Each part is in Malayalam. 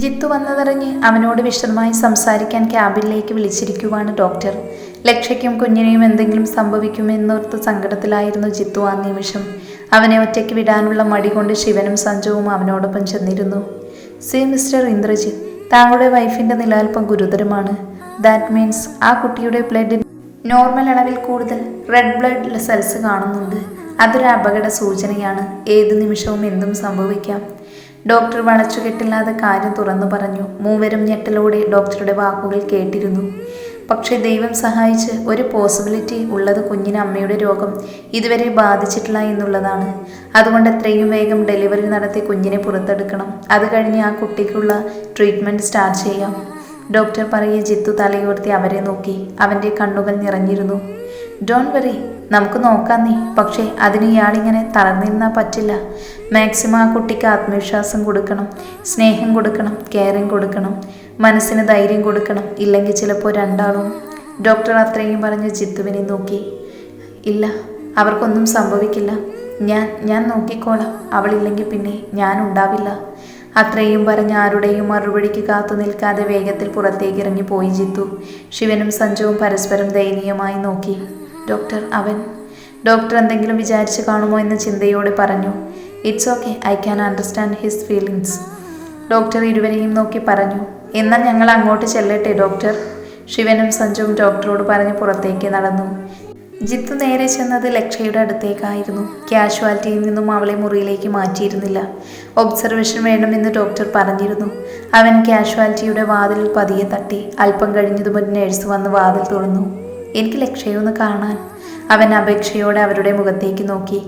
ജിത്തു വന്നതറിഞ്ഞ് അവനോട് വിശദമായി സംസാരിക്കാൻ ക്യാബിനിലേക്ക് വിളിച്ചിരിക്കുവാണ് ഡോക്ടർ. ലക്ഷയ്ക്കും കുഞ്ഞിനെയും എന്തെങ്കിലും സംഭവിക്കുമെന്നോർത്ത് സങ്കടത്തിലായിരുന്നു ജിത്തു ആ നിമിഷം. അവനെ ഒറ്റയ്ക്ക് വിടാനുള്ള മടി കൊണ്ട് ശിവനും സഞ്ജുവും അവനോടൊപ്പം ചെന്നിരുന്നു. സി മിസ്റ്റർ ഇന്ദ്രജിത്ത് താങ്കളുടെ വൈഫിന്റെ നില ഗുരുതരമാണ്. ദാറ്റ് മീൻസ് ആ കുട്ടിയുടെ ബ്ലഡിൽ നോർമൽ അളവിൽ കൂടുതൽ റെഡ് ബ്ലഡ് സെൽസ് കാണുന്നുണ്ട്. അതൊരു അപകട സൂചനയാണ്. ഏത് നിമിഷവും എന്തും സംഭവിക്കാം. ഡോക്ടർ വളച്ചുകെട്ടില്ലാതെ കാര്യം തുറന്നു പറഞ്ഞു. മൂവരും ഞെട്ടലോടെ ഡോക്ടറുടെ വാക്കുകൾ കേട്ടിരുന്നു. പക്ഷേ ദൈവം സഹായിച്ച് ഒരു പോസിബിലിറ്റി ഉള്ളത് കുഞ്ഞിന് അമ്മയുടെ രോഗം ഇതുവരെ ബാധിച്ചിട്ടില്ല എന്നുള്ളതാണ്. അതുകൊണ്ട് എത്രയും വേഗം ഡെലിവറി നടത്തി കുഞ്ഞിനെ പുറത്തെടുക്കണം. അത് കഴിഞ്ഞ് ആ കുട്ടിക്കുള്ള ട്രീറ്റ്മെന്റ് സ്റ്റാർട്ട് ചെയ്യാം. ഡോക്ടർ പറയെ ജിത്തു തലയുയർത്തി അവരെ നോക്കി. അവന്റെ കണ്ണുകൾ നിറഞ്ഞിരുന്നു. ഡോൺ വറി നമുക്ക് നോക്കാം നീ. പക്ഷേ അതിന് ഇയാളിങ്ങനെ തളർന്നിരുന്നാൽ പറ്റില്ല. മാക്സിമം ആ കുട്ടിക്ക് ആത്മവിശ്വാസം കൊടുക്കണം സ്നേഹം കൊടുക്കണം കെയറിങ് കൊടുക്കണം മനസ്സിന് ധൈര്യം കൊടുക്കണം. ഇല്ലെങ്കിൽ ചിലപ്പോൾ രണ്ടാളും. ഡോക്ടർ അത്രയും പറഞ്ഞ് ജിത്തുവിനെ നോക്കി. ഇല്ല അവർക്കൊന്നും സംഭവിക്കില്ല. ഞാൻ ഞാൻ നോക്കിക്കോളാം. അവളില്ലെങ്കിൽ പിന്നെ ഞാൻ ഉണ്ടാവില്ല. അത്രയും പറഞ്ഞ് ആരുടെയും മറുപടിക്ക് കാത്തു നിൽക്കാതെ വേഗത്തിൽ പുറത്തേക്ക് ഇറങ്ങി പോയി ജിത്തു. ശിവനും സഞ്ജുവും പരസ്പരം ദയനീയമായി നോക്കി. ഡോക്ടർ അവൻ. ഡോക്ടർ എന്തെങ്കിലും വിചാരിച്ച് കാണുമോ എന്ന ചിന്തയോടെ പറഞ്ഞു. It's okay I can understand his feelings doctor ഇരുവരെയും നോക്കി പറഞ്ഞു. എന്നാൽ ഞങ്ങൾ അങ്ങോട്ട് ചെല്ലട്ടെ ഡോക്ടർ ശിവനും സഞ്ജുവും ഡോക്ടറോട് പറഞ്ഞ് പുറത്തേക്ക് നടന്നു. ജിത്തു നേരെ ചെന്നത് ലക്ഷയുടെ അടുത്തേക്കായിരുന്നു. ക്യാഷ്വാലിറ്റിയിൽ നിന്നും അവളെ മുറിയിലേക്ക് മാറ്റിയിരുന്നില്ല. ഒബ്സർവേഷൻ വേണമെന്ന് ഡോക്ടർ പറഞ്ഞിരുന്നു. അവൻ ക്യാഷ്വാലിറ്റിയുടെ വാതിലിൽ പതിയെ തട്ടി. അല്പം കഴിഞ്ഞതും ഒരു നേഴ്സ് വന്ന് വാതിൽ തുറന്നു. എനിക്ക് ലക്ഷ്യമൊന്ന് കാണാൻ. അവൻ അപേക്ഷയോടെ അവരുടെ മുഖത്തേക്ക് നോക്കി.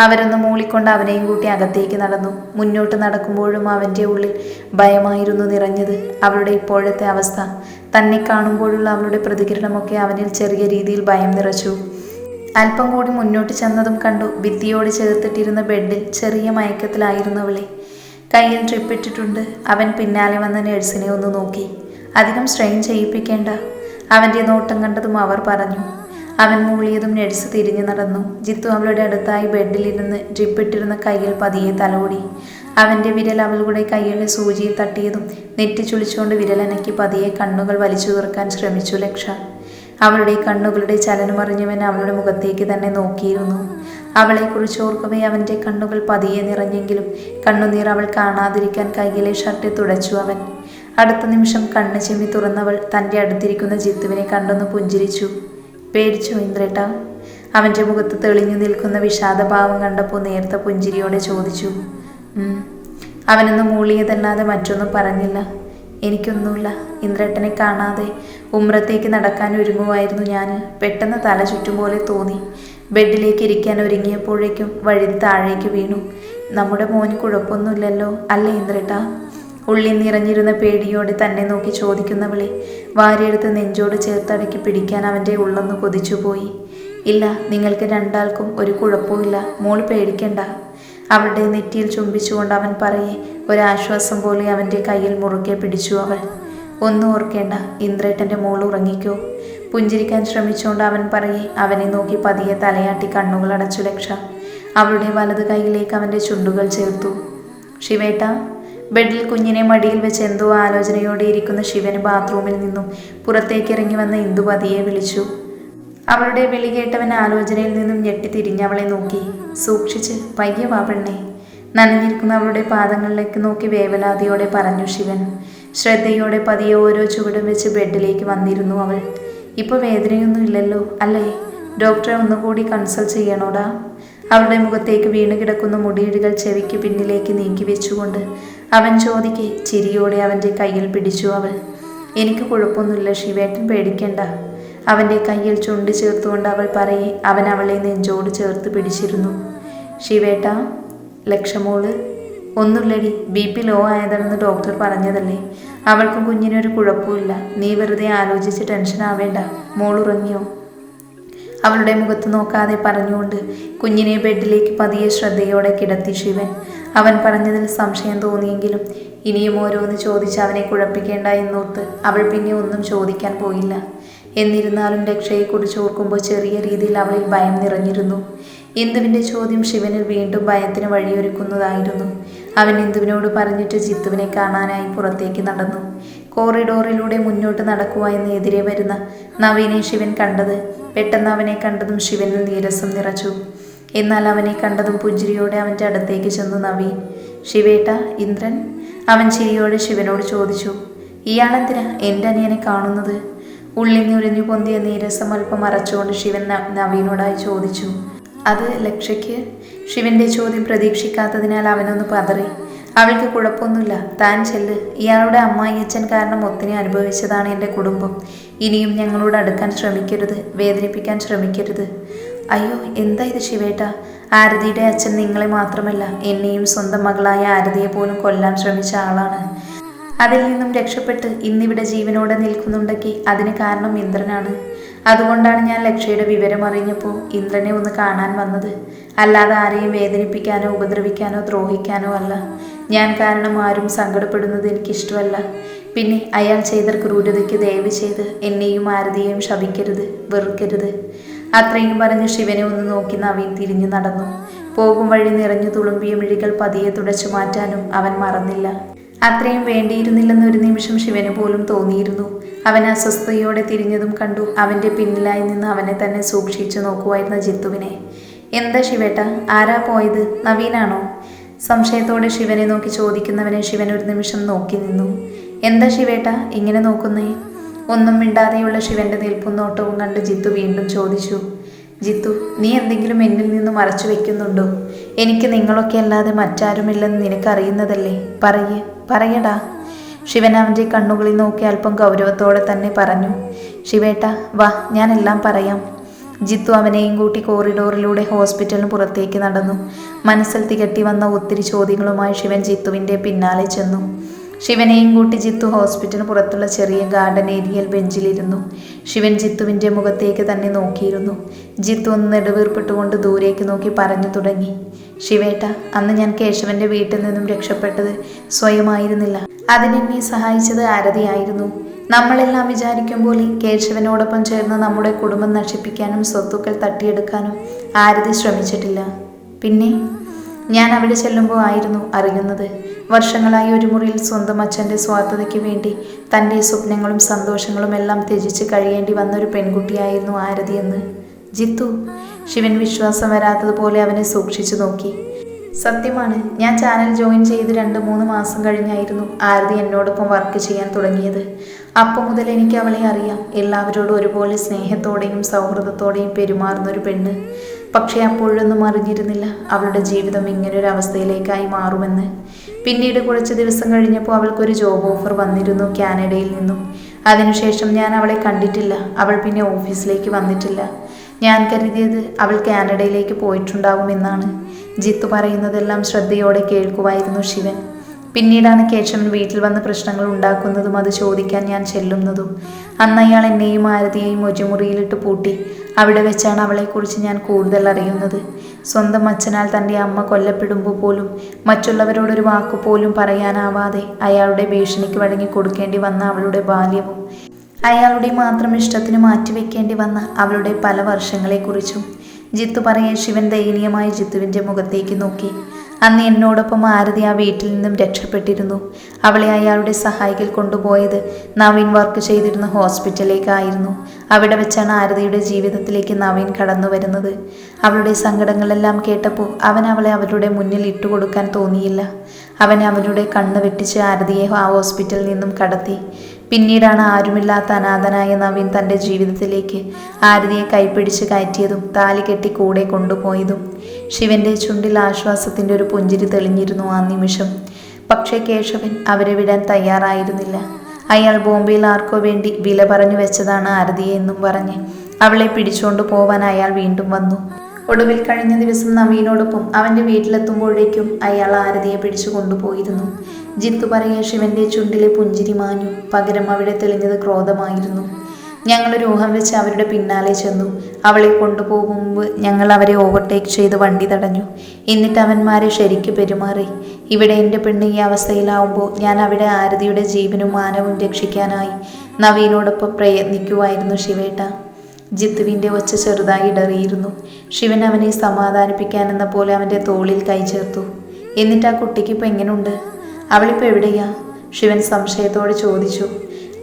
അവരൊന്ന് മൂളിക്കൊണ്ട് അവനെയും കൂട്ടി അകത്തേക്ക് നടന്നു. മുന്നോട്ട് നടക്കുമ്പോഴും അവന്റെ ഉള്ളിൽ ഭയമായിരുന്നു നിറഞ്ഞത്. അവളുടെ ഇപ്പോഴത്തെ അവസ്ഥ. തന്നെ കാണുമ്പോഴുള്ള അവളുടെ പ്രതികരണമൊക്കെ അവനിൽ ചെറിയ രീതിയിൽ ഭയം നിറച്ചു. അല്പം കൂടി മുന്നോട്ട് ചെന്നതും കണ്ടു. ഭിത്തിയോട് ചേർത്തിട്ടിരുന്ന ബെഡിൽ ചെറിയ മയക്കത്തിലായിരുന്നു അവളെ. കയ്യിൽ ട്രിപ്പിട്ടിട്ടുണ്ട് അവൻ പിന്നാലെ വന്ന നേഴ്സിനെ ഒന്ന് നോക്കി. അധികം സ്ട്രെയിൻ ചെയ്യിപ്പിക്കേണ്ട. അവന്റെ നോട്ടം കണ്ടതും അവർ പറഞ്ഞു. അവൻ മൂളിയതും നഴ്സ് തിരിഞ്ഞു നടന്നു. ജിത്തു അവളുടെ അടുത്തായി ബെഡിലിരുന്ന് ഡ്രിപ്പിട്ടിരുന്ന കയ്യിൽ പതിയെ തലോടി. അവന്റെ വിരൽ അവളുടെ കയ്യിലെ സൂചിയിൽ തട്ടിയതും നെറ്റി ചുളിച്ചുകൊണ്ട് വിരലനക്കി പതിയെ കണ്ണുകൾ വലിച്ചു തീർക്കാൻ ശ്രമിച്ചു ലക്ഷ. അവളുടെ കണ്ണുകളുടെ ചലനമറിഞ്ഞവൻ അവളുടെ മുഖത്തേക്ക് തന്നെ നോക്കിയിരുന്നു. അവളെക്കുറിച്ച് ഓർക്കവേ അവന്റെ കണ്ണുകൾ പതിയെ നിറഞ്ഞെങ്കിലും കണ്ണുനീർ അവൾ കാണാതിരിക്കാൻ കയ്യിലെ ഷർട്ട് തുടച്ചു അവൻ. അടുത്ത നിമിഷം കണ്ണ് ചെമ്മി തുറന്നവൾ തന്റെ അടുത്തിരിക്കുന്ന ജിത്തുവിനെ കണ്ടൊന്ന് പുഞ്ചിരിച്ചു. പേടിച്ചു ഇന്ദ്രേട്ട? അവന്റെ മുഖത്ത് തെളിഞ്ഞു നിൽക്കുന്ന വിഷാദഭാവം കണ്ടപ്പോൾ നേർത്ത പുഞ്ചിരിയോടെ ചോദിച്ചു. അവനൊന്ന് മൂളിയതല്ലാതെ മറ്റൊന്നും പറഞ്ഞില്ല. എനിക്കൊന്നുമില്ല. ഇന്ദ്രേട്ടനെ കാണാതെ ഉമ്രത്തേക്ക് നടക്കാൻ ഒരുങ്ങുമായിരുന്നു ഞാൻ പെട്ടെന്ന് തല ചുറ്റും പോലെ തോന്നി. ബെഡിലേക്ക് ഇരിക്കാൻ ഒരുങ്ങിയപ്പോഴേക്കും വഴുതി താഴേക്ക് വീണു. നമ്മുടെ മോന് കുഴപ്പമൊന്നുമില്ലല്ലോ അല്ലേ ഇന്ദ്രേട്ടാ? ഉള്ളിൽ നിറഞ്ഞിരുന്ന പേടിയോടെ തന്നെ നോക്കി ചോദിക്കുന്നവളെ. വാരിയെടുത്ത് നെഞ്ചോട് ചേർത്തടക്കി പിടിക്കാൻ അവന്റെ ഉള്ളൊന്ന് കൊതിച്ചുപോയി. ഇല്ല നിങ്ങൾക്ക് രണ്ടാൾക്കും ഒരു കുഴപ്പമില്ല മോൾ പേടിക്കണ്ട. അവളുടെ നെറ്റിയിൽ ചുംബിച്ചുകൊണ്ട് അവൻ പറയെ ഒരാശ്വാസം പോലെ അവന്റെ കയ്യിൽ മുറുകെ പിടിച്ചു അവൾ. ഒന്നും ഓർക്കേണ്ട ഇന്ദ്രേട്ടന്റെ മോൾ ഉറങ്ങിക്കോ. പുഞ്ചിരിക്കാൻ ശ്രമിച്ചുകൊണ്ട് അവൻ പറയെ അവനെ നോക്കി പതിയെ തലയാട്ടി കണ്ണുകൾ അടച്ചു രക്ഷ. അവളുടെ വലത് കൈയിലേക്ക് അവന്റെ ചുണ്ടുകൾ ചേർത്തു. ശിവേട്ട ബെഡിൽ കുഞ്ഞിനെ മടിയിൽ വെച്ച് എന്തോ ആലോചനയോടെ ഇരിക്കുന്ന ശിവന് ബാത്റൂമിൽ നിന്നും പുറത്തേക്ക് ഇറങ്ങി വന്ന ഇന്ദു പതിയെ വിളിച്ചു. അവളുടെ വിളി കേട്ടവൻ ആലോചനയിൽ നിന്നും ഞെട്ടി തിരിഞ്ഞവളെ നോക്കി. സൂക്ഷിച്ച് പയ്യെ വാ പെണ്ണേ. നനഞ്ഞിരിക്കുന്ന അവളുടെ പാദങ്ങളിലേക്ക് നോക്കി വേവലാതിയോടെ പറഞ്ഞു ശിവൻ. ശ്രദ്ധയോടെ പതിയെ ഓരോ ചുവടും വെച്ച് ബെഡിലേക്ക് വന്നിരുന്നു അവൾ. ഇപ്പോൾ വേദനയൊന്നും ഇല്ലല്ലോ അല്ലേ? ഡോക്ടറെ ഒന്നുകൂടി കൺസൾട്ട് ചെയ്യണോടാ? അവളുടെ മുഖത്തേക്ക് വീണ് കിടക്കുന്ന മുടിയിഴകൾ ചെവിക്ക് പിന്നിലേക്ക് നീക്കി വെച്ചുകൊണ്ട് അവൻ ചോദിക്കെ ചിരിയോടെ അവന്റെ കയ്യിൽ പിടിച്ചു അവൾ. എനിക്ക് കുഴപ്പമൊന്നുമില്ല ശിവേട്ടൻ പേടിക്കണ്ട. അവന്റെ കയ്യിൽ ചുണ്ട് ചേർത്തുകൊണ്ട് അവൾ പറയെ അവൻ അവളെ നെഞ്ചോട് ചേർത്ത് പിടിച്ചിരുന്നു. ശിവേട്ട ലക്ഷമോൾ ഒന്നുമില്ലടി ബി പി ലോ ആയതാണെന്ന് ഡോക്ടർ പറഞ്ഞതല്ലേ? അവൾക്കും കുഞ്ഞിനൊരു കുഴപ്പമില്ല. നീ വെറുതെ ആലോചിച്ച് ടെൻഷൻ ആവേണ്ട. മോൾ ഉറങ്ങിയോ? അവളുടെ മുഖത്ത് നോക്കാതെ പറഞ്ഞുകൊണ്ട് കുഞ്ഞിനെ ബെഡിലേക്ക് പതിയെ ശ്രദ്ധയോടെ കിടത്തി ശിവൻ. അവൻ പറഞ്ഞതിൽ സംശയം തോന്നിയെങ്കിലും ഇനിയും ഓരോന്ന് ചോദിച്ച് അവനെ കുഴപ്പിക്കേണ്ട എന്നോർത്ത് അവൾ പിന്നെ ഒന്നും ചോദിക്കാൻ പോയില്ല. എന്നിരുന്നാലും രക്ഷയെക്കുറിച്ച് ഓർക്കുമ്പോൾ ചെറിയ രീതിയിൽ അവളിൽ ഭയം നിറഞ്ഞിരുന്നു. ഇന്ദുവിന്റെ ചോദ്യം ശിവനിൽ വീണ്ടും ഭയത്തിന് വഴിയൊരുക്കുന്നതായിരുന്നു. അവൻ ഇന്ദുവിനോട് പറഞ്ഞിട്ട് ജിത്തുവിനെ കാണാനായി പുറത്തേക്ക് നടന്നു. കോറിഡോറിലൂടെ മുന്നോട്ട് നടക്കുവായെന്ന് എതിരെ വരുന്ന നവീനെ ശിവൻ കണ്ടത് പെട്ടെന്ന് അവനെ കണ്ടതും ശിവനിൽ നീരസം നിറച്ചു. എന്നാൽ അവനെ കണ്ടതും പുഞ്ചിരിയോടെ അവന്റെ അടുത്തേക്ക് ചെന്നു നവി. ശിവേട്ട ഇന്ദ്രൻ? അവൻ ചിരിയോടെ ശിവനോട് ചോദിച്ചു. ഇയാളെന്തിനാ എന്റെ അനിയനെ കാണുന്നത്? ഉള്ളിൽ നുരഞ്ഞു പൊന്തിയ നീരസം അല്പം മറച്ചുകൊണ്ട് ശിവൻ നവീനോടായി ചോദിച്ചു. അത് ലക്ഷയ്ക്ക്? ശിവന്റെ ചോദ്യം പ്രതീക്ഷിക്കാത്തതിനാൽ അവനൊന്ന് പതറി. അവൾക്ക് കുഴപ്പമൊന്നുമില്ല. താൻ ചെല്ല്. ഇയാളുടെ അമ്മായിയച്ഛൻ കാരണം ഒത്തിരി അനുഭവിച്ചതാണ് എന്റെ കുടുംബം. ഇനിയും ഞങ്ങളോട് അടുക്കാൻ ശ്രമിക്കരുത്. വേദനിപ്പിക്കാൻ ശ്രമിക്കരുത്. അയ്യോ എന്താ ഇത് ശിവേട്ട? ആരതിയുടെ അച്ഛൻ നിങ്ങളെ മാത്രമല്ല എന്നെയും സ്വന്തം മകളായ ആരതിയെ പോലും കൊല്ലാൻ ശ്രമിച്ച ആളാണ്. അതിൽ നിന്നും രക്ഷപ്പെട്ട് ഇന്നിവിടെ ജീവനോടെ നിൽക്കുന്നുണ്ടെങ്കിൽ അതിന് കാരണം ഇന്ദ്രനാണ്. അതുകൊണ്ടാണ് ഞാൻ ലക്ഷയുടെ വിവരം അറിഞ്ഞപ്പോൾ ഇന്ദ്രനെ ഒന്ന് കാണാൻ വന്നത്. അല്ലാതെ ആരെയും വേദനിപ്പിക്കാനോ ഉപദ്രവിക്കാനോ ദ്രോഹിക്കാനോ അല്ല. ഞാൻ കാരണം ആരും സങ്കടപ്പെടുന്നത് എനിക്കിഷ്ടമല്ല. പിന്നെ അയാൾ ചെയ്ത ക്രൂരതയ്ക്ക് ദയവ് ചെയ്ത് എന്നെയും ആരതിയെയും ശപിക്കരുത് വെറുക്കരുത്. അത്രയും പറഞ്ഞ് ശിവനെ ഒന്ന് നോക്കി നവീൻ തിരിഞ്ഞു നടന്നു. പോകും വഴി നിറഞ്ഞു തുളുമ്പിയ മിഴികൾ പതിയെ തുടച്ചു മാറ്റാനും അവൻ മറന്നില്ല. അത്രയും വേണ്ടിയിരുന്നില്ലെന്ന് ഒരു നിമിഷം ശിവന് പോലും തോന്നിയിരുന്നു. അവൻ അസ്വസ്ഥതയോടെ തിരിഞ്ഞതും കണ്ടു അവന്റെ പിന്നിലായി നിന്ന് അവനെ തന്നെ സൂക്ഷിച്ചു നോക്കുമായിരുന്ന ജിത്തുവിനെ. എന്താ ശിവേട്ട? ആരാ പോയത്? നവീനാണോ? സംശയത്തോടെ ശിവനെ നോക്കി ചോദിക്കുന്നവനെ ശിവൻ ഒരു നിമിഷം നോക്കി നിന്നു. എന്താ ശിവേട്ട? ഇങ്ങനെ നോക്കുന്നേ? ഒന്നും മിണ്ടാതെയുള്ള ശിവന്റെ നിൽപ്പും നോട്ടവും കണ്ട് ജിത്തു വീണ്ടും ചോദിച്ചു ജിത്തു നീ എന്തെങ്കിലും എന്നിൽ നിന്ന് മറച്ചു വെക്കുന്നുണ്ടോ? എനിക്ക് നിങ്ങളൊക്കെ അല്ലാതെ മറ്റാരുമില്ലെന്ന് നിനക്കറിയുന്നതല്ലേ? പറയേ പറയടാ. ശിവൻ അവന്റെ കണ്ണുകളിൽ നോക്കി അല്പം ഗൗരവത്തോടെ തന്നെ പറഞ്ഞു ശിവേട്ട വാ ഞാനെല്ലാം പറയാം. ജിത്തു അവനെയും കൂട്ടി കോറിഡോറിലൂടെ ഹോസ്പിറ്റലിന് പുറത്തേക്ക് നടന്നു. മനസ്സിൽ തികട്ടി വന്ന ഒത്തിരി ചോദ്യങ്ങളുമായി ശിവൻ ജിത്തുവിന്റെ പിന്നാലെ ചെന്നു. ശിവനെയും കൂട്ടി ജിത്തു ഹോസ്പിറ്റലിന് പുറത്തുള്ള ചെറിയ ഗാർഡൻ ഏരിയയിൽ ബെഞ്ചിലിരുന്നു. ശിവൻ ജിത്തുവിന്റെ മുഖത്തേക്ക് തന്നെ നോക്കിയിരുന്നു. ജിത്തു ഒന്ന് നെടുവീർപ്പിട്ടുകൊണ്ട് ദൂരേക്ക് നോക്കി പറഞ്ഞു തുടങ്ങി. ശിവേട്ട അന്ന് ഞാൻ കേശവന്റെ വീട്ടിൽ നിന്നും രക്ഷപ്പെട്ടത് സ്വയമായിരുന്നില്ല. അതിനെന്നെ സഹായിച്ചത് ആരതിയായിരുന്നു. നമ്മളെല്ലാം വിചാരിക്കും പോലെ കേശവനോടൊപ്പം ചേർന്ന് നമ്മുടെ കുടുംബം നശിപ്പിക്കാനും സ്വത്തുക്കൾ തട്ടിയെടുക്കാനും ആരതി ശ്രമിച്ചിട്ടില്ല. പിന്നെ ഞാൻ അവിടെ ചെല്ലുമ്പോൾ ആയിരുന്നു അറിയുന്നത്. വർഷങ്ങളായി ഒരു മുറിയിൽ സ്വന്തം അച്ഛന്റെ സ്വാർത്ഥതയ്ക്ക് വേണ്ടി തന്റെ സ്വപ്നങ്ങളും സന്തോഷങ്ങളും എല്ലാം ത്യജിച്ച് കഴിയേണ്ടി വന്ന ഒരു പെൺകുട്ടിയായിരുന്നു ആരതി എന്ന്. ജിത്തു ശിവൻ വിശ്വാസം വരാത്തതുപോലെ അവനെ സൂക്ഷിച്ചു നോക്കി. സത്യമാണ് ഞാൻ ചാനൽ ജോയിൻ ചെയ്ത് രണ്ട് മൂന്ന് മാസം കഴിഞ്ഞായിരുന്നു ആരതി എന്നോടൊപ്പം വർക്ക് ചെയ്യാൻ തുടങ്ങിയത്. അപ്പം മുതൽ എനിക്ക് അവളെ അറിയാം. എല്ലാവരോടും ഒരുപോലെ സ്നേഹത്തോടെയും സൗഹൃദത്തോടെയും പെരുമാറുന്ന ഒരു പെണ്ണ്. പക്ഷേ അപ്പോഴൊന്നും അറിഞ്ഞിരുന്നില്ല. അവളുടെ ജീവിതം ഇങ്ങനൊരു അവസ്ഥയിലേക്കായി മാറുമെന്ന്. പിന്നീട് കുറച്ച് ദിവസം കഴിഞ്ഞപ്പോൾ അവൾക്കൊരു ജോബ് ഓഫർ വന്നിരുന്നു കാനഡയിൽ നിന്നും. അതിനുശേഷം ഞാൻ അവളെ കണ്ടിട്ടില്ല. അവൾ പിന്നെ ഓഫീസിലേക്ക് വന്നിട്ടില്ല. ഞാൻ കരുതിയത് അവൾ കാനഡയിലേക്ക് പോയിട്ടുണ്ടാവുമെന്നാണ്. ജിത്തു പറയുന്നതെല്ലാം ശ്രദ്ധയോടെ കേൾക്കുമായിരുന്നു ശിവൻ. പിന്നീടാണ് കേശവൻ വീട്ടിൽ വന്ന് പ്രശ്നങ്ങൾ ഉണ്ടാക്കുന്നതും അത് ചോദിക്കാൻ ഞാൻ ചെല്ലുന്നതും. അന്ന് അയാൾ എന്നെയും ആരതിയെയും ഒറ്റമുറിയിലിട്ട് പൂട്ടി. അവിടെ വെച്ചാണ് അവളെക്കുറിച്ച് ഞാൻ കൂടുതൽ അറിയുന്നത്. സ്വന്തം അച്ഛനാൽ തന്റെ അമ്മ കൊല്ലപ്പെടുമ്പോൾ പോലും മറ്റുള്ളവരോടൊരു വാക്കു പോലും പറയാനാവാതെ അയാളുടെ ഭീഷണിക്ക് വഴങ്ങി കൊടുക്കേണ്ടി വന്ന അവളുടെ ബാല്യവും അയാളുടെ മാത്രം ഇഷ്ടത്തിന് മാറ്റിവെക്കേണ്ടി വന്ന അവളുടെ പല വർഷങ്ങളെക്കുറിച്ചും ജിത്തു പറയെ ശിവൻ ദയനീയമായി ജിത്തുവിന്റെ മുഖത്തേക്ക് നോക്കി. അന്ന് എന്നോടൊപ്പം ആരതി ആ വീട്ടിൽ നിന്നും രക്ഷപ്പെട്ടിരുന്നു. അവളെ അയാളുടെ സഹായികൾ കൊണ്ടുപോയത് നവീൻ വർക്ക് ചെയ്തിരുന്ന ഹോസ്പിറ്റലിലേക്കായിരുന്നു. അവിടെ വെച്ചാണ് ആരതിയുടെ ജീവിതത്തിലേക്ക് നവീൻ കടന്നു വരുന്നത്. അവളുടെ സങ്കടങ്ങളെല്ലാം കേട്ടപ്പോൾ അവൻ അവളെ അവരുടെ മുന്നിൽ ഇട്ടുകൊടുക്കാൻ തോന്നിയില്ല. അവൻ അവരുടെ കണ്ണ് വെട്ടിച്ച് ആരതിയെ ആ ഹോസ്പിറ്റലിൽ നിന്നും കടത്തി. പിന്നീടാണ് ആരുമില്ലാത്ത അനാഥനായ നവീൻ തന്റെ ജീവിതത്തിലേക്ക് ആരതിയെ കൈപ്പിടിച്ച് കയറ്റിയതും താലി കെട്ടി കൂടെ കൊണ്ടുപോയതും. ശിവന്റെ ചുണ്ടിൽ ആശ്വാസത്തിന്റെ ഒരു പുഞ്ചിരി തെളിഞ്ഞിരുന്നു ആ നിമിഷം. പക്ഷേ കേശവൻ അവരെ വിടാൻ തയ്യാറായിരുന്നില്ല. അയാൾ ബോംബെയിൽ ആർക്കോ വേണ്ടി വില പറഞ്ഞു വെച്ചതാണ് ആരതിയെ എന്നും പറഞ്ഞ് അവളെ പിടിച്ചുകൊണ്ട് പോവാൻ അയാൾ വീണ്ടും വന്നു. ഒടുവിൽ കഴിഞ്ഞ ദിവസം നവീനോടൊപ്പം അവന്റെ വീട്ടിലെത്തുമ്പോഴേക്കും അയാൾ ആരതിയെ പിടിച്ചു കൊണ്ടുപോയിരുന്നു. ജിത്തു പറയ ശിവന്റെ ചുണ്ടിലെ പുഞ്ചിരി മാഞ്ഞു. പകരം അവിടെ തെളിഞ്ഞത് ക്രോധമായിരുന്നു. ഞങ്ങളൊരു ഊഹം വെച്ച് അവരുടെ പിന്നാലെ ചെന്നു. അവളെ കൊണ്ടുപോകും മുമ്പ് ഞങ്ങൾ അവരെ ഓവർടേക്ക് ചെയ്ത് വണ്ടി തടഞ്ഞു. എന്നിട്ട് അവന്മാരെ ശരിക്ക് പെരുമാറി. ഇവിടെ എന്റെ പെണ്ണ് ഈ അവസ്ഥയിലാവുമ്പോൾ ഞാൻ അവിടെ ആരതിയുടെ ജീവനും മാനവും രക്ഷിക്കാനായി നവീനോടൊപ്പം പ്രയത്നിക്കുമായിരുന്നു ശിവേട്ട. ജിത്തുവിന്റെ ഒച്ച ചെറുതായി ഇടറിയിരുന്നു. ശിവൻ അവനെ സമാധാനിപ്പിക്കാനെന്ന പോലെ അവന്റെ തോളിൽ കൈ ചേർത്തു. എന്നിട്ട് ആ കുട്ടിക്കിപ്പോൾ എങ്ങനെയുണ്ട് അവളിപ്പോൾ എവിടെയാ? ശിവൻ സംശയത്തോടെ ചോദിച്ചു.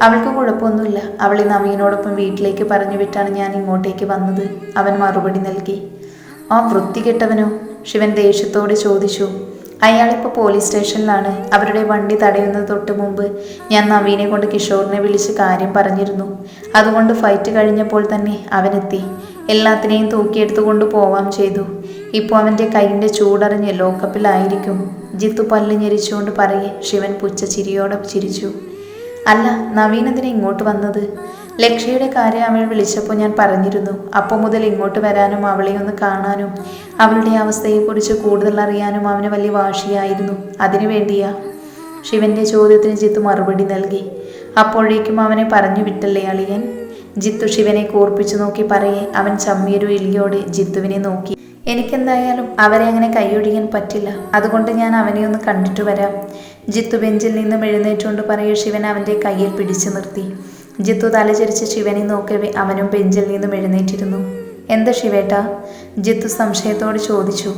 അവൾക്ക് കുഴപ്പമൊന്നുമില്ല. അവളെ നവീനോടൊപ്പം വീട്ടിലേക്ക് പറഞ്ഞു വിട്ടാണ് ഞാൻ ഇങ്ങോട്ടേക്ക് വന്നത്. അവൻ മറുപടി നൽകി. ആ വൃത്തികെട്ടവനോ ശിവൻ ദേഷ്യത്തോടെ ചോദിച്ചു. അയാളിപ്പോൾ പോലീസ് സ്റ്റേഷനിലാണ്. അവരുടെ വണ്ടി തടയുന്നത് തൊട്ട് മുമ്പ് ഞാൻ നവീനെ കൊണ്ട് കിഷോറിനെ വിളിച്ച് കാര്യം പറഞ്ഞിരുന്നു. അതുകൊണ്ട് ഫൈറ്റ് കഴിഞ്ഞപ്പോൾ തന്നെ അവനെത്തി. എല്ലാത്തിനെയും തൂക്കിയെടുത്തു കൊണ്ട് പോവാം ചെയ്തു. ഇപ്പോൾ അവന്റെ കൈയിന്റെ ചൂടറിഞ്ഞ് ലോക്കപ്പിലായിരിക്കും ജിത്തു പല്ല് ഞെരിച്ചുകൊണ്ട് പറയെ ശിവൻ പുച്ച ചിരിയോടെ ചിരിച്ചു. അല്ല നവീൻ എന്തിനാ ഇങ്ങോട്ട് വന്നത്? ലക്ഷ്യയുടെ കാര്യം അവൾ വിളിച്ചപ്പോൾ ഞാൻ പറഞ്ഞിരുന്നു. അപ്പോൾ മുതൽ ഇങ്ങോട്ട് വരാനും അവളെ ഒന്ന് കാണാനും അവളുടെ അവസ്ഥയെക്കുറിച്ച് കൂടുതൽ അറിയാനും അവന് വലിയ വാശിയായിരുന്നു. അതിനു വേണ്ടിയാ? ശിവന്റെ ചോദ്യത്തിന് ജിത്തു മറുപടി നൽകി. അപ്പോഴേക്കും അവനെ പറഞ്ഞു വിട്ടല്ലേ അളിയൻ? ജിത്തു ശിവനെ കൂർപ്പിച്ചു നോക്കി പറയെ. അവൻ ചമ്മിയൊരു ഇലിയോടെ ജിത്തുവിനെ നോക്കി. എനിക്കെന്തായാലും അവരെ അങ്ങനെ കൈയൊഴിയാൻ പറ്റില്ല. അതുകൊണ്ട് ഞാൻ അവനെ ഒന്ന് കണ്ടിട്ട് വരാം. ജിത്തു ബെഞ്ചിൽ നിന്നും എഴുന്നേറ്റുകൊണ്ട് പറയ ശിവൻ അവന്റെ കയ്യിൽ പിടിച്ചു നിർത്തി. ജിത്തു തലചരിച്ച് ശിവനെ നോക്കവേ അവനും ബെഞ്ചിൽ നിന്നും എഴുന്നേറ്റിരുന്നു. എന്താ ശിവേട്ട? ജിത്തു സംശയത്തോട് ചോദിച്ചു.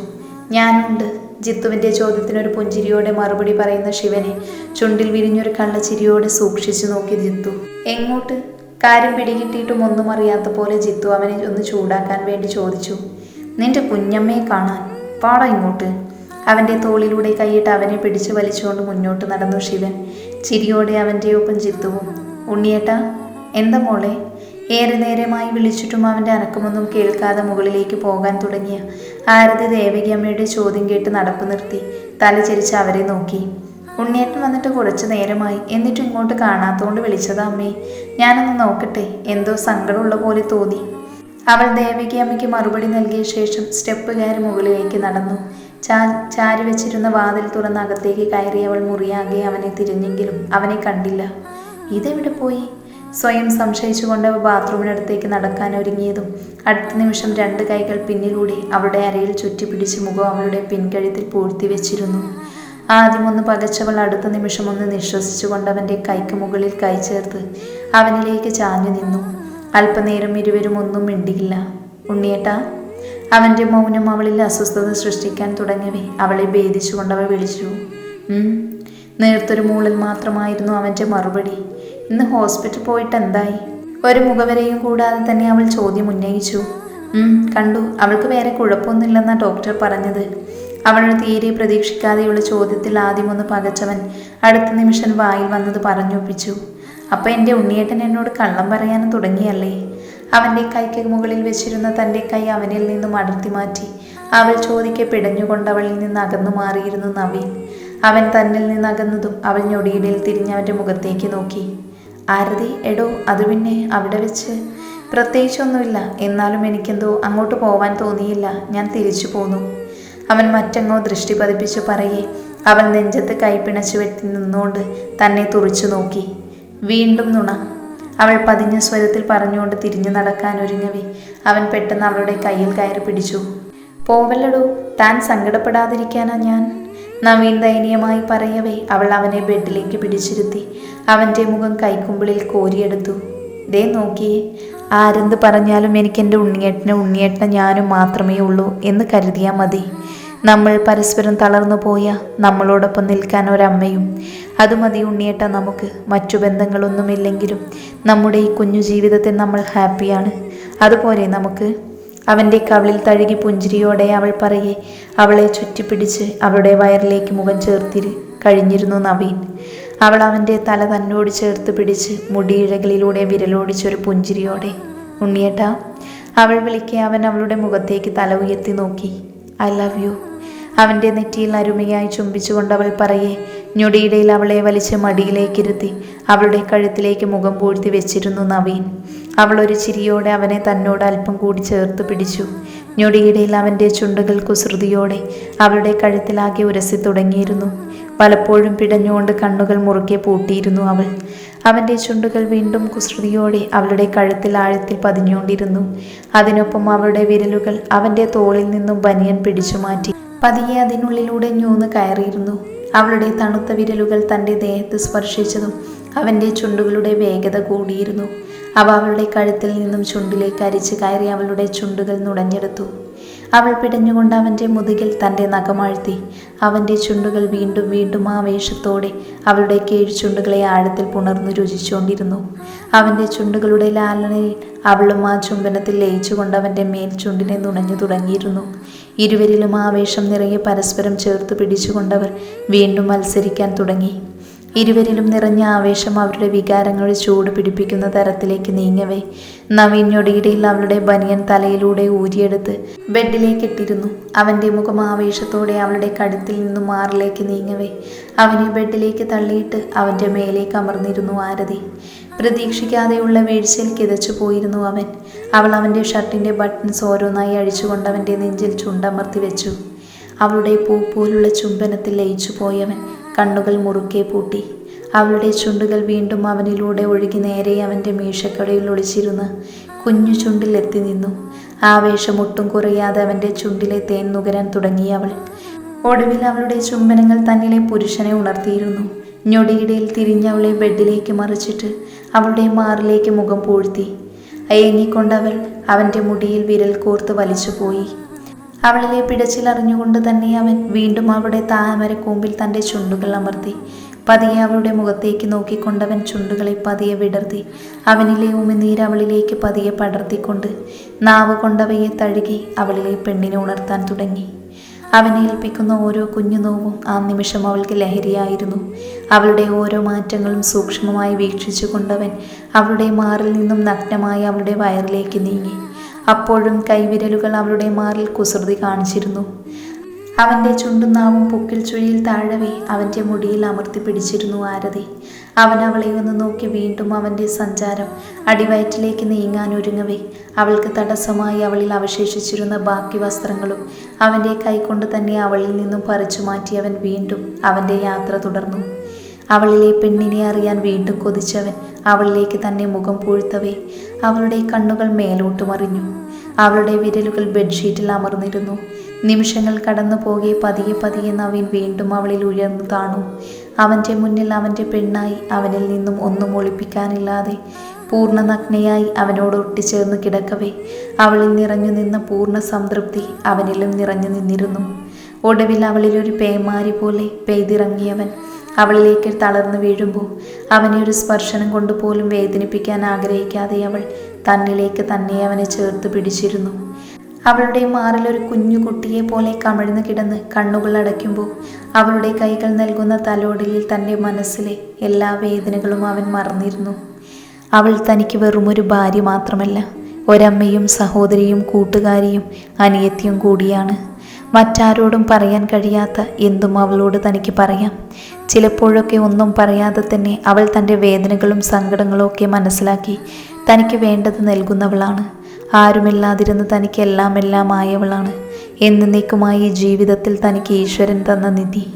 ഞാനുണ്ട് ജിത്തുവിന്റെ ചോദ്യത്തിനൊരു പുഞ്ചിരിയോടെ മറുപടി പറയുന്ന ശിവനെ ചുണ്ടിൽ വിരിഞ്ഞൊരു കള്ളച്ചിരിയോടെ സൂക്ഷിച്ചു നോക്കി ജിത്തു. എങ്ങോട്ട്? കാര്യം പിടികിട്ടിയിട്ടും ഒന്നും അറിയാത്ത പോലെ ജിത്തു അവനെ ഒന്ന് ചൂടാക്കാൻ വേണ്ടി ചോദിച്ചു. നിന്റെ കുഞ്ഞമ്മയെ കാണാൻ. പാടാ ഇങ്ങോട്ട്. അവന്റെ തോളിലൂടെ കൈയിട്ട് അവനെ പിടിച്ചു വലിച്ചുകൊണ്ട് മുന്നോട്ട് നടന്നു ശിവൻ. ചിരിയോടെ അവന്റെ ഒപ്പം ചിത്തുവും. ഉണ്ണിയേട്ട എന്താ മോളെ? ഏറെ നേരമായി വിളിച്ചിട്ടും അവന്റെ അനക്കമൊന്നും കേൾക്കാതെ മുകളിലേക്ക് പോകാൻ തുടങ്ങിയ ആരതി ദേവകിയമ്മയുടെ ചോദ്യം കേട്ട് നടപ്പ് നിർത്തി. തലചരിച്ച് അവരെ നോക്കി. ഉണ്ണിയേട്ടൻ വന്നിട്ട് കുറച്ച് നേരമായി. എന്നിട്ട് ഇങ്ങോട്ട് കാണാത്തോണ്ട് വിളിച്ചതാ അമ്മേ. ഞാനൊന്ന് നോക്കട്ടെ. എന്തോ സങ്കടമുള്ള പോലെ തോന്നി. അവൾ ദേവകി അമ്മയ്ക്ക് മറുപടി നൽകിയ ശേഷം സ്റ്റെപ്പ് കയറി മുകളിലേക്ക് നടന്നു. ചാ ചാരി വെച്ചിരുന്ന വാതിൽ തുറന്ന് അകത്തേക്ക് കയറി അവൾ മുറിയാകെ അവനെ തിരിഞ്ഞെങ്കിലും അവനെ കണ്ടില്ല. ഇതെവിടെ പോയി? സ്വയം സംശയിച്ചുകൊണ്ട് അവ ബാത്റൂമിനടുത്തേക്ക് നടക്കാൻ ഒരുങ്ങിയതും അടുത്ത നിമിഷം രണ്ട് കൈകൾ പിന്നിലൂടെ അവളുടെ അരയിൽ ചുറ്റിപ്പിടിച്ച് മുഖം അവളുടെ പിൻകഴുത്തിൽ പൂഴ്ത്തി വെച്ചിരുന്നു. ആദ്യമൊന്ന് പകച്ചവൾ അടുത്ത നിമിഷം ഒന്ന് നിശ്വസിച്ചുകൊണ്ട് അവന്റെ കൈക്ക് മുകളിൽ കൈ ചേർത്ത് അവനിലേക്ക് ചാഞ്ഞു നിന്നു. അല്പനേരം ഇരുവരും ഒന്നും മിണ്ടിയില്ല. ഉണ്ണിയേട്ട അവന്റെ മൗനം അവളിൽ അസ്വസ്ഥത സൃഷ്ടിക്കാൻ തുടങ്ങിയവേ അവളെ ഭേദിച്ചുകൊണ്ട് അവൾ വിളിച്ചു. നേർത്തൊരു മൂളൽ മാത്രമായിരുന്നു അവന്റെ മറുപടി. ഇന്ന് ഹോസ്പിറ്റൽ പോയിട്ട് എന്തായി? ഒരു മുഖവരെയും കൂടാതെ തന്നെ അവൾ ചോദ്യം ഉന്നയിച്ചു. "ഉം, കണ്ടു അവൾക്ക് വേറെ കുഴപ്പമൊന്നുമില്ലെന്നാണ് ഡോക്ടർ പറഞ്ഞത്. അവൾ തീരെ പ്രതീക്ഷിക്കാതെയുള്ള ചോദ്യത്തിൽ ആദ്യമൊന്ന് പകച്ചവൻ അടുത്ത നിമിഷം വായിൽ വന്നത് പറഞ്ഞൊപ്പിച്ചു. അപ്പൊ എന്റെ ഉണ്ണിയേട്ടൻ എന്നോട് കള്ളം പറയാനും തുടങ്ങിയല്ലേ? അവന്റെ കൈക്ക് മുകളിൽ വെച്ചിരുന്ന തന്റെ കൈ അവനിൽ നിന്നും അടർത്തി മാറ്റി അവൾ ചോദിക്കെ പിടഞ്ഞുകൊണ്ട് അവളിൽ നിന്ന് അകന്നു മാറിയിരുന്നു നവീൻ. അവൻ തന്നിൽ നിന്ന് അകന്നതും അവൾ ഞൊടിയിടയിൽ തിരിഞ്ഞ് അവന്റെ മുഖത്തേക്ക് നോക്കി. ആരതി എടോ അത് പിന്നെ അവിടെ വെച്ച്? പ്രത്യേകിച്ചൊന്നുമില്ല. എന്നാലും എനിക്കെന്തോ അങ്ങോട്ട് പോവാൻ തോന്നിയില്ല. ഞാൻ തിരിച്ചു പോന്നു. അവൻ മറ്റെങ്ങോ ദൃഷ്ടി പതിപ്പിച്ച് പറയെ. അവൾ നെഞ്ചത്ത് കൈപ്പിണച്ചു വെട്ടി നിന്നുകൊണ്ട് തന്നെ തുറിച്ചു നോക്കി. വീണ്ടും നുണ. അവൾ പതിഞ്ഞ സ്വരത്തിൽ പറഞ്ഞുകൊണ്ട് തിരിഞ്ഞു നടക്കാൻ ഒരുങ്ങവേ. അവൻ പെട്ടെന്ന് അവളുടെ കയ്യിൽ കയറി പിടിച്ചു. പോവല്ലടോ താൻ സങ്കടപ്പെടാതിരിക്കാനാ ഞാൻ. നവീൻ ദയനീയമായി പറയവേ അവൾ അവനെ ബെഡിലേക്ക് പിടിച്ചിരുത്തി. അവന്റെ മുഖം കൈക്കുമ്പിളിൽ കോരിയെടുത്തു. ദേ നോക്കിയേ ആരെന്ത് പറഞ്ഞാലും എനിക്ക് എന്റെ ഉണ്ണിയേട്ടന് ഉണ്ണിയേട്ടൻ ഞാനും മാത്രമേ ഉള്ളൂ എന്ന് കരുതിയാൽ മതി. നമ്മൾ പരസ്പരം തളർന്നു പോയ നമ്മളോടൊപ്പം നിൽക്കാൻ ഒരമ്മയും. അത് മതി ഉണ്ണിയേട്ട നമുക്ക്. മറ്റു ബന്ധങ്ങളൊന്നുമില്ലെങ്കിലും നമ്മുടെ ഈ കുഞ്ഞു ജീവിതത്തിൽ നമ്മൾ ഹാപ്പിയാണ്. അതുപോലെ നമുക്ക് അവന്റെ കവളിൽ തഴുകി പുഞ്ചിരിയോടെ അവൾ പറയെ അവളെ ചുറ്റിപ്പിടിച്ച് അവളുടെ വയറിലേക്ക് മുഖം ചേർത്തിരി കഴിഞ്ഞിരുന്നു നവീൻ. അവൾ അവന്റെ തല തന്നോട് ചേർത്ത് പിടിച്ച് മുടിയിഴകളിലൂടെ വിരലോടിച്ചൊരു പുഞ്ചിരിയോടെ ഉണ്ണിയേട്ട അവൾ വിളിക്കെ അവൻ അവളുടെ മുഖത്തേക്ക് തല ഉയർത്തി നോക്കി ഐ ലവ് യു. അവന്റെ നെറ്റിയിൽ അരുമയായി ചുംബിച്ചുകൊണ്ട് അവൾ പറയെ ഞൊടിയിടയിൽ അവളെ വലിച്ച് മടിയിലേക്കിരുത്തി അവളുടെ കഴുത്തിലേക്ക് മുഖം പൂഴ്ത്തി വെച്ചിരുന്നു നവീൻ. അവൾ ഒരു ചിരിയോടെ അവനെ തന്നോട് അല്പം കൂടി ചേർത്ത് പിടിച്ചു. ഞൊടിയിടയിൽ അവന്റെ ചുണ്ടുകൾ കുസൃതിയോടെ അവളുടെ കഴുത്തിലാകെ ഉരസി തുടങ്ങിയിരുന്നു. പലപ്പോഴും പിടഞ്ഞുകൊണ്ട് കണ്ണുകൾ മുറുകെ പൂട്ടിയിരുന്നു അവൾ. അവന്റെ ചുണ്ടുകൾ വീണ്ടും കുസൃതിയോടെ അവളുടെ കഴുത്തിൽ ആഴത്തിൽ പതിഞ്ഞുകൊണ്ടിരുന്നു. അതിനൊപ്പം അവളുടെ വിരലുകൾ അവന്റെ തോളിൽ നിന്നും ബനിയൻ പിടിച്ചു മാറ്റി. പതിയെ അതിനുള്ളിലൂടെ ഞൂന്ന് കയറിയിരുന്നു. അവളുടെ തണുത്ത വിരലുകൾ തന്റെ ദേഹത്ത് സ്പർശിച്ചതും അവന്റെ ചുണ്ടുകളുടെ വേഗത കൂടിയിരുന്നു. അവ അവളുടെ കഴുത്തിൽ നിന്നും ചുണ്ടിലേക്ക് അരിച്ച് കയറി അവളുടെ ചുണ്ടുകൾ നുടഞ്ഞെടുത്തു. അവൾ പിടഞ്ഞുകൊണ്ട് അവന്റെ മുതുകിൽ തന്റെ നഖമാഴ്ത്തി. അവന്റെ ചുണ്ടുകൾ വീണ്ടും വീണ്ടും ആവേശത്തോടെ അവളുടെ കീഴ്ചുണ്ടുകളെ ആഴത്തിൽ പുണർന്നു രുചിച്ചുകൊണ്ടിരുന്നു. അവന്റെ ചുണ്ടുകളുടെ ലാലനയിൽ അവളും ആ ചുംബനത്തിൽ ലയിച്ചുകൊണ്ട് അവന്റെ മേൽ ചുണ്ടിനെ നുണഞ്ഞു തുടങ്ങിയിരുന്നു. ഇരുവരിലും ആവേശം നിറയെ പരസ്പരം ചേർത്ത് പിടിച്ചുകൊണ്ടവർ വീണ്ടും മത്സരിക്കാൻ തുടങ്ങി. ഇരുവരിലും നിറഞ്ഞ ആവേശം അവരുടെ വികാരങ്ങളെ ചൂട് പിടിപ്പിക്കുന്ന തരത്തിലേക്ക് നീങ്ങവേ. നവീൻ ഞൊടിയിടയിൽ അവളുടെ ബനിയൻ തലയിലൂടെ ഊരിയെടുത്ത് ബെഡിലേക്ക് ഇട്ടിരുന്നു. അവന്റെ മുഖം ആവേശത്തോടെ അവളുടെ കടുത്തിൽ നിന്നും മാറിലേക്ക് നീങ്ങവേ. അവനെ ബെഡിലേക്ക് തള്ളിയിട്ട് അവന്റെ മേലേക്ക് അമർന്നിരുന്നു ആരതി. പ്രതീക്ഷിക്കാതെയുള്ള വീഴ്ചയിൽ കിതച്ചു പോയിരുന്നു അവൻ. അവൾ അവന്റെ ഷർട്ടിന്റെ ബട്ടൺസ് ഓരോന്നായി അഴിച്ചുകൊണ്ട് അവന്റെ നെഞ്ചിൽ ചുണ്ടമർത്തി വെച്ചു. അവളുടെ പൂ പോലുള്ള ചുംബനത്തിൽ ലയിച്ചു പോയവൻ കണ്ണുകൾ മുറുക്കെ പൂട്ടി. അവളുടെ ചുണ്ടുകൾ വീണ്ടും അവനിലൂടെ ഒഴുകി നേരെ അവന്റെ മീശക്കടയിൽ ഒളിച്ചിരുന്ന് കുഞ്ഞു ചുണ്ടിൽ എത്തി നിന്നു. ആവേശം ഒട്ടും കുറയാതെ അവന്റെ ചുണ്ടിലെ തേൻ നുകരാൻ തുടങ്ങി അവൾ. ഒടുവിൽ അവളുടെ ചുംബനങ്ങൾ തന്നിലെ പുരുഷനെ ഉണർത്തിയിരുന്നു. ഞൊടിയിടയിൽ തിരിഞ്ഞവളെ ബെഡിലേക്ക് മറിച്ചിട്ട് അവളുടെ മാറിലേക്ക് മുഖം പൂഴ്ത്തി. അയങ്ങിക്കൊണ്ടവൾ അവന്റെ മുടിയിൽ വിരൽ കോർത്ത് വലിച്ചുപോയി. അവളിലെ പിടച്ചിലറിഞ്ഞുകൊണ്ട് തന്നെ അവൻ വീണ്ടും അവളുടെ താമരക്കൂമ്പിൽ തന്റെ ചുണ്ടുകൾ അമർത്തി. പതിയെ അവളുടെ മുഖത്തേക്ക് നോക്കിക്കൊണ്ടവൻ ചുണ്ടുകളെ പതിയെ വിടർത്തി. അവനിലെ ഉമിനീര് അവളിലേക്ക് പതിയെ പടർത്തിക്കൊണ്ട് നാവ് കൊണ്ടവയെ തഴുകി അവളിലെ പെണ്ണിനെ ഉണർത്താൻ തുടങ്ങി. അവനെ ഏൽപ്പിക്കുന്ന ഓരോ കുഞ്ഞു നോവും ആ നിമിഷം അവൾക്ക് ലഹരിയായിരുന്നു. അവളുടെ ഓരോ മാറ്റങ്ങളും സൂക്ഷ്മമായി വീക്ഷിച്ചു കൊണ്ടവൻ അവളുടെ മാറിൽ നിന്നും നഗ്നമായി അവളുടെ വയറിലേക്ക് നീങ്ങി. അപ്പോഴും കൈവിരലുകൾ അവളുടെ മാറിൽ കുസൃതി കാണിച്ചിരുന്നു. അവന്റെ ചുണ്ടും നാവും പൊക്കിൽ ചുഴിയിൽ താഴവേ അവന്റെ മുടിയിൽ അമർത്തി പിടിച്ചിരുന്നു ആരതി. അവൻ അവളെ ഒന്ന് നോക്കി വീണ്ടും അവന്റെ സഞ്ചാരം അടിവയറ്റിലേക്ക് നീങ്ങാൻ ഒരുങ്ങവേ. അവൾക്ക് തടസ്സമായി അവളിൽ അവശേഷിച്ചിരുന്ന ബാക്കി വസ്ത്രങ്ങളും അവന്റെ കൈകൊണ്ട് തന്നെ അവളിൽ നിന്നും പറിച്ചു മാറ്റി അവൻ വീണ്ടും അവന്റെ യാത്ര തുടർന്നു. അവളിലെ പെണ്ണിനെ അറിയാൻ വീണ്ടും കൊതിച്ചവൻ അവളിലേക്ക് തന്നെ മുഖം പൂഴ്ത്തവേ. അവളുടെ കണ്ണുകൾ മേലോട്ട് മറിഞ്ഞു. അവളുടെ വിരലുകൾ ബെഡ്ഷീറ്റിൽ അമർന്നിരുന്നു. നിമിഷങ്ങൾ കടന്നു പോകെ പതിയെ പതിയെ നവീൻ വീണ്ടും അവളിൽ ഉയർന്നു താണു അവന്റെ മുന്നിൽ അവന്റെ പെണ്ണായി അവനിൽ നിന്നും ഒന്നും ഒളിപ്പിക്കാനില്ലാതെ പൂർണ നഗ്നയായി അവനോട് ഒട്ടിച്ചേർന്ന് കിടക്കവേ. അവളിൽ നിറഞ്ഞു നിന്ന പൂർണ സംതൃപ്തി അവനിലും നിറഞ്ഞു നിന്നിരുന്നു. ഒടുവിൽ അവളിലൊരു പേമാരി പോലെ പെയ്തിറങ്ങിയവൻ അവളിലേക്ക് തളർന്നു വീഴുമ്പോൾ അവനെ ഒരു സ്പർശനം കൊണ്ട് പോലും വേദനിപ്പിക്കാൻ ആഗ്രഹിക്കാതെ അവൾ തന്നിലേക്ക് തന്നെ അവനെ ചേർത്ത് പിടിച്ചിരുന്നു. അവളുടെ മാറിൽ ഒരു കുഞ്ഞു കുട്ടിയെ പോലെ കമിഴ്ന്നു കിടന്ന് കണ്ണുകൾ അടയ്ക്കുമ്പോൾ അവളുടെ കൈകൾ നൽകുന്ന തലോടലിൽ തന്റെ മനസ്സിലെ എല്ലാ വേദനകളും അവൻ മറന്നിരുന്നു. അവൾ തനിക്ക് വെറുമൊരു ഭാര്യ മാത്രമല്ല ഒരമ്മയും സഹോദരിയും കൂട്ടുകാരിയും അനിയത്തിയും കൂടിയാണ്. മറ്റാരോടും പറയാൻ കഴിയാത്ത എന്തും അവളോട് തനിക്ക് പറയാം. ചിലപ്പോഴൊക്കെ ഒന്നും പറയാതെ തന്നെ അവൾ തന്റെ വേദനകളും സങ്കടങ്ങളും ഒക്കെ മനസ്സിലാക്കി തനിക്ക് വേണ്ടത് നൽകുന്നവളാണ്. ആരുമില്ലാതിരുന്ന് തനിക്ക് എല്ലാം എല്ലാം ആയവളാണ് എന്നേക്കുമായി ജീവിതത്തിൽ തനിക്ക് ഈശ്വരൻ തന്ന നിധി.